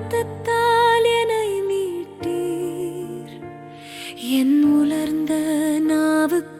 இரத்தத்தால் என்னை மீட்டீர். என் உலர்ந்த நாவுக்கு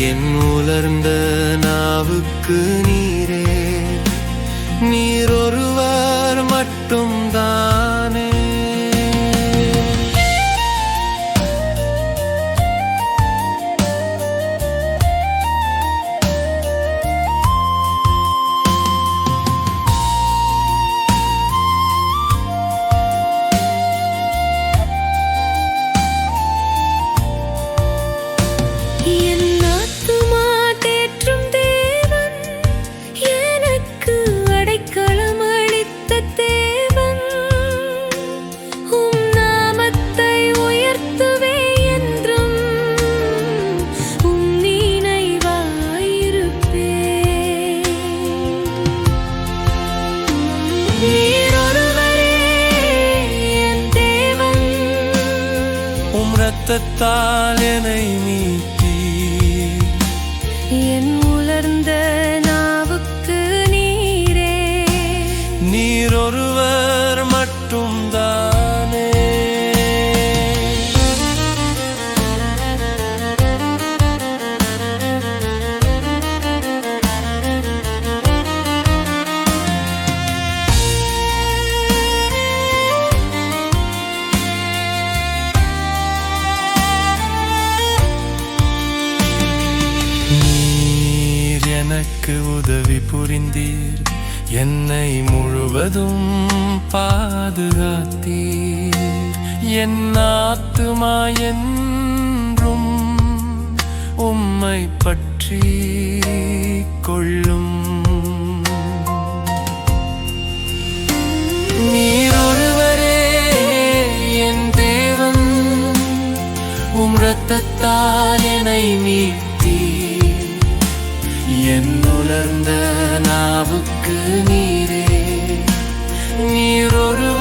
என் உலர்ந்த நாவுக்கு நீரே. நீரொருவர் மட்டும் tale nei எனக்கு உதவி புரிந்தீர். என்னை முழுவதும் பாதுகாத்தீர். என் ஆத்துமா என்றும் உம்மை பற்றி உணர்ந்த நாவுக்கு நீரே. நீரொரு